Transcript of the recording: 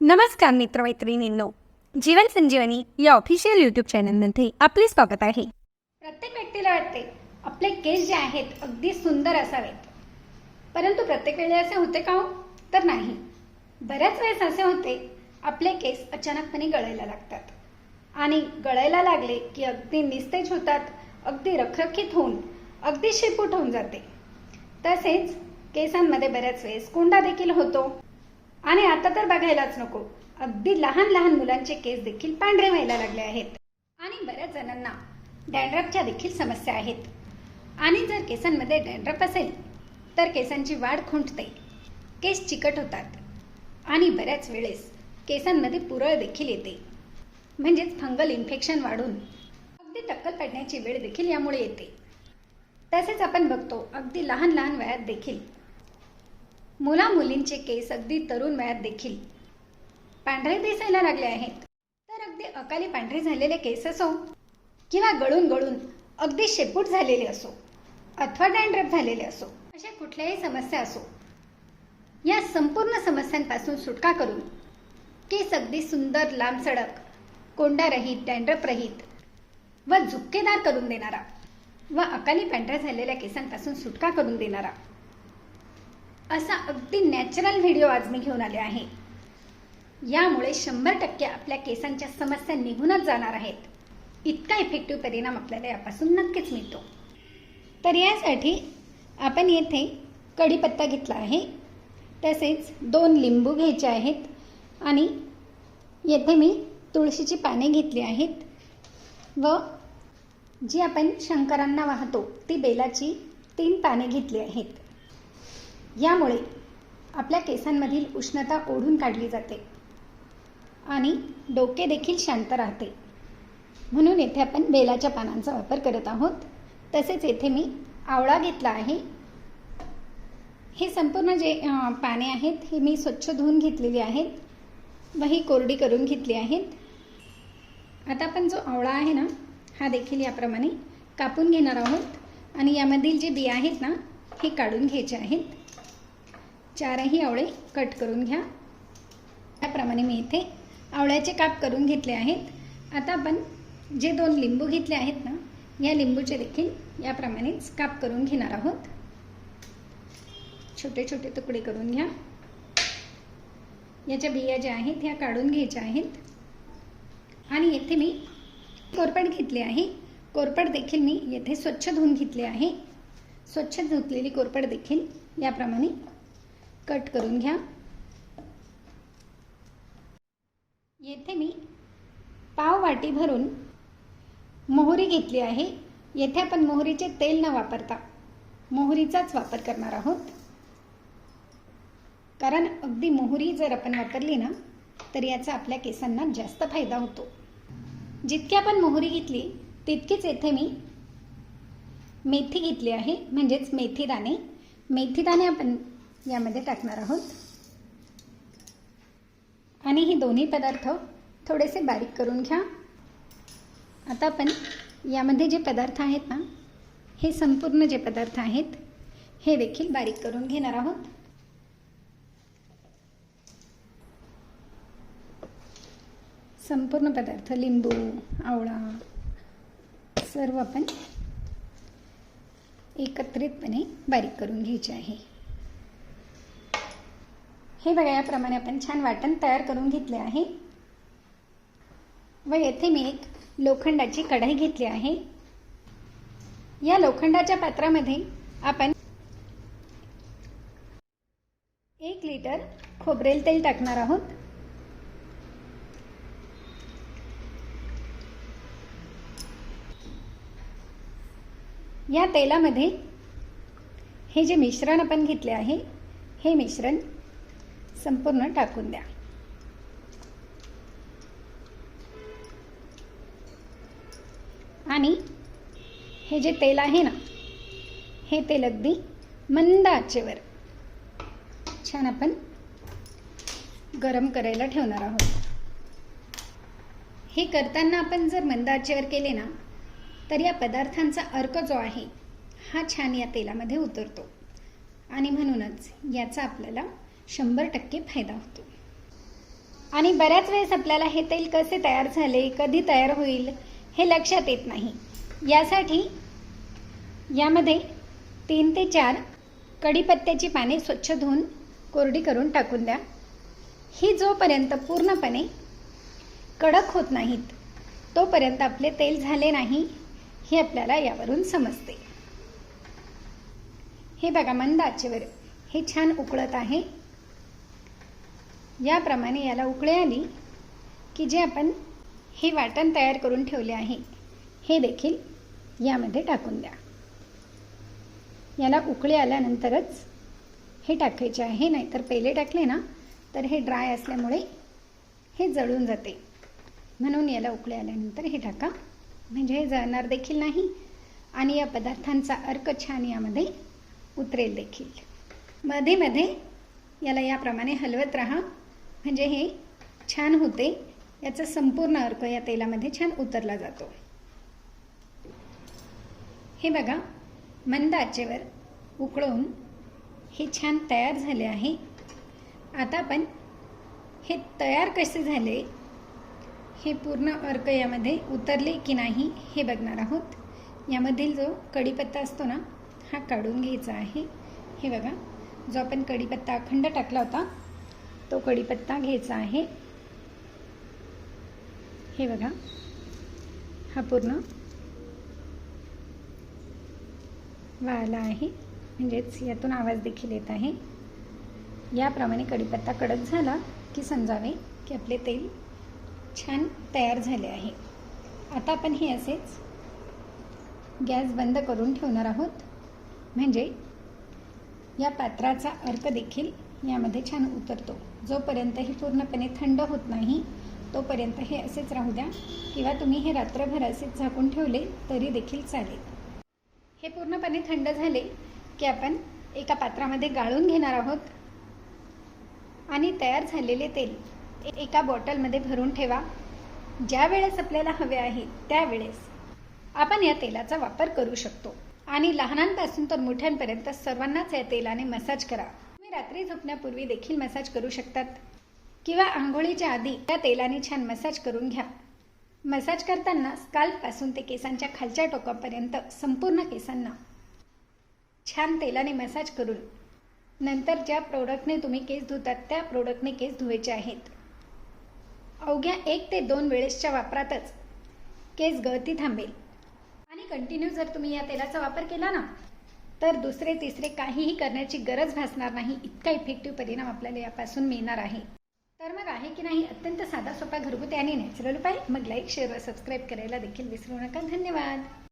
नमस्कार मित्रमैत्रिणींनो जीवन संजीवनी या official YouTube चॅनलमध्ये आपले स्वागत आहे. प्रत्येक व्यक्तीला वाटते आपले केस जे आहेत अगदी सुंदर असावेत. परंतु प्रत्येक वेळी असे होते का हो? तर नाही. बऱ्याच वेळेस असे होते आपले केस अचानकपणे गळायला लागतात. आणि गळायला लागले की अगदी निस्तेज होतात अगदी रखरखीत होऊन अगदी शेपूट होऊन जाते. तसेच केसांमध्ये बऱ्याच वेळेस कोंडा देखील होतो. आणि आता तर बघायलाच नको अगदी लहान लहान मुलांचे केस देखील पांढरे व्हायला लागले आहेत. आणि बऱ्याच जणांना डॅन्ड्रफच्या देखील समस्या आहेत. आणि जर केसांमध्ये डॅन्ड्रफ असेल तर केसांची वाढ खुंटते केस चिकट होतात. आणि बऱ्याच वेळेस केसांमध्ये पुरळ देखील येते. म्हणजेच फंगल इन्फेक्शन वाढून अगदी टक्कल पडण्याची वेळ देखील यामुळे येते. तसेच आपण बघतो अगदी लहान लहान वयात देखील. मुला मुलींचे केस अगदी तरुण वयात देखील. पांढरे दिसायला लागले आहेत. तर अगदी अकाली पांढरे झालेले केस असो किंवा गळून गळून अगदी शेपूट झालेले असो अथवा डॅन्ड्रफ झालेले असो अशा कुठल्याही समस्या असो या संपूर्ण समस्यांपासून सुटका करून केस अगदी सुंदर लांब सडक कोंडारहित डॅन्ड्रफ रहित व झुपकेदार करून देणारा व अकाली पांढऱ्या झालेल्या केसांपासून सुटका करून देणारा. असा अगदी नॅचरल व्हिडिओ आज मी घेऊन आले आहे. यामुळे शंभर टक्के आपल्या केसांच्या समस्या निघूनच जाणार आहेत. इतका इफेक्टिव्ह परिणाम आपल्याला यापासून नक्कीच मिळतो. तर यासाठी आपण येथे कढीपत्ता घेतला आहे. तसेच दोन लिंबू घ्यायचे आहेत. आणि येथे मी तुळशीची पाने घेतली आहेत. व जी आपण शंकरांना वाहतो ती बेलाची तीन पाने घेतली आहेत. यामुळे आपल्या केसांमधील उष्णता ओढून काढली जाते आणि डोके देखील शांत राहते. म्हणून येथे आपण बेलाच्या पानांचा वापर करत आहोत. तसेच येथे मी आवळा घेतला आहे. हे संपूर्ण जे पाने आहेत हे मी स्वच्छ धुवून घेतलेली आहेत. व ही कोरडी करून घेतली आहेत. आता आपण जो आवळा आहे ना हा देखील याप्रमाणे कापून घेणार आहोत. आणि यामधील जे बिया आहेत ना हे काढून घ्यायचे आहेत. चारही आवळे कट करून घ्या. त्याप्रमाणे मी इथे आवळ्याचे काप करून घेतले आहेत. आता आपण जे दोन लिंबू घेतले आहेत ना या लिंबूचे देखील याप्रमाणेच काप करून घेणार आहोत. छोटे छोटे तुकडे करून घ्या. याच्या बिया ज्या आहेत ह्या काढून घ्यायच्या आहेत. आणि येथे मी कोरपड घेतली आहे. कोरपड देखील मी येथे स्वच्छ धुवून घेतले आहे. स्वच्छ धुतलेली कोरपड देखील याप्रमाणे कट करून घ्या. येथे मी पाव वाटी भरून मोहरी घेतली आहे. येथे आपण मोहरीचे तेल न वापरता मोहरीचाच वापर करणार आहोत. कारण अगदी मोहरी जर आपण वापरली ना तर याचा आपल्या केसांना जास्त फायदा होतो. जितकी आपण मोहरी घेतली तितकीच येथे मी मेथी घेतली आहे. म्हणजेच मेथीदाणे. मेथीदाणे आपण यामध्ये टाकणार आहोत. आणि हे दोन्ही पदार्थ थोडेसे बारीक करून घ्या. आता आपण यामध्ये जे पदार्थ आहेत ना हे संपूर्ण जे पदार्थ आहेत हे देखील बारीक करून घेणार आहोत. संपूर्ण पदार्थ लिंबू आवळा सर्व आपण एकत्रितपणे बारीक करून घ्यायचे आहे. हे बघा याप्रमाणे आपण छान वाटण तयार करून घेतले आहे. व येथे मी एक लोखंडाची कढाई घेतली आहे. या लोखंडाच्या पात्रामध्ये आपण एक लिटर खोबरेल तेल टाकणार आहोत. या तेलामध्ये हे जे मिश्रण आपण घेतले आहे हे मिश्रण संपूर्ण टाकून द्या. आणि हे जे तेल आहे ना हे तेल अगदी मंद आचेवर छान आपण गरम करायला ठेवणार आहोत. हे करताना आपण जर मंद आचेवर केले ना तर या पदार्थांचा अर्क जो आहे हा छान या तेलामध्ये उतरतो. आणि म्हणूनच याचा आपल्याला शंभर टक्के फायदा होतो. आणि बऱ्याच वेळेस आपल्याला हे तेल कसे तयार झाले कधी तयार होईल हे लक्षात येत नाही. यासाठी यामध्ये तीन ते चार कढीपत्त्याची पाने स्वच्छ धुवून कोरडी करून टाकून द्या. ही जोपर्यंत पूर्णपणे कडक होत नाहीत तोपर्यंत आपले तेल झाले नाही. हे आपल्याला यावरून समजते. हे बघा मंद आचेवर. हे छान उकळत आहे. याप्रमाणे याला उकळे आली की जे आपण हे वाटण तयार करून ठेवले आहे हे देखील यामध्ये टाकून द्या. याला उकळे आल्यानंतरच हे टाकायचे आहे नाहीतर पहिले टाकले ना तर हे ड्राय असल्यामुळे हे जळून जाते. म्हणून याला उकळे आल्यानंतर हे टाका. म्हणजे हे जळणार देखील नाही आणि या पदार्थांचा अर्क छान यामध्ये उतरेल देखील. मध्ये मध्ये याला याप्रमाणे हलवत राहा. म्हणजे हे छान होते. याचा संपूर्ण अर्क या तेलामध्ये छान उतरला जातो. हे बघा मंद आचेवर उकळून हे छान तयार झाले आहे. आता आपण हे तयार कसे झाले हे पूर्ण अर्क यामध्ये उतरले की नाही हे बघणार आहोत. यामधील जो कढीपत्ता असतो ना हा काढून घ्यायचा आहे. हे बघा जो आपण कढीपत्ता अखंड टाकला होता तो कढीपत्ता घ्यायचा आहे. हे बघा हा पूर्ण वाळला आहे. म्हणजेच यातून आवाज देखील येत आहे. याप्रमाणे कढीपत्ता कडक झाला की समजावे की आपले तेल छान तयार झाले आहे. आता आपण हे असेच गॅस बंद करून ठेवणार आहोत. म्हणजे या पात्राचा अर्क देखील यामध्ये छान उतरतो. जोपर्यंत हे पूर्णपणे थंड होत नाही तोपर्यंत हे असेच राहू द्या. किंवा तुम्ही हे रात्रभर असेच झाकून ठेवले तरी देखील चालेल. हे पूर्णपणे थंड झाले की आपण एका पात्रामध्ये गाळून घेणार आहोत. आणि तयार झालेले तेल एका बॉटलमध्ये भरून ठेवा. ज्या वेळेस आपल्याला हवे आहे त्यावेळेस आपण या तेलाचा वापर करू शकतो. आणि लहानांपासून तर मोठ्यांपर्यंत सर्वांनाच या तेलाने मसाज करा. तुम्ही रात्री झोपण्यापूर्वी देखील मसाज करू शकतात. किंवा आंघोळीच्या आधी या तेलाने छान मसाज करून घ्या. मसाज करताना स्काल्पपासून ते केसांच्या खालच्या टोकापर्यंत संपूर्ण केसांना छान तेलाने मसाज करून. नंतर ज्या प्रोडक्टने तुम्ही केस धुतात त्या प्रोडक्टने केस धुवायचे आहेत. अवघ्या एक ते दोन वेळेसच्या वापरातच. केस गळती थांबेल. आणि कंटिन्यू जर तुम्ही या तेलाचा वापर केला ना तर दुसरे तिसरे काहीही करण्याची गरज भासणार नाही. इतका इफेक्टिव्ह परिणाम आपल्याला यापासून मिळणार आहे. तर मग आहे की नाही? अत्यंत साधा सोपा घरगुती आणि नॅचरल उपाय. मग लाईक शेअर व सबस्क्राईब करायला देखील विसरू नका. धन्यवाद.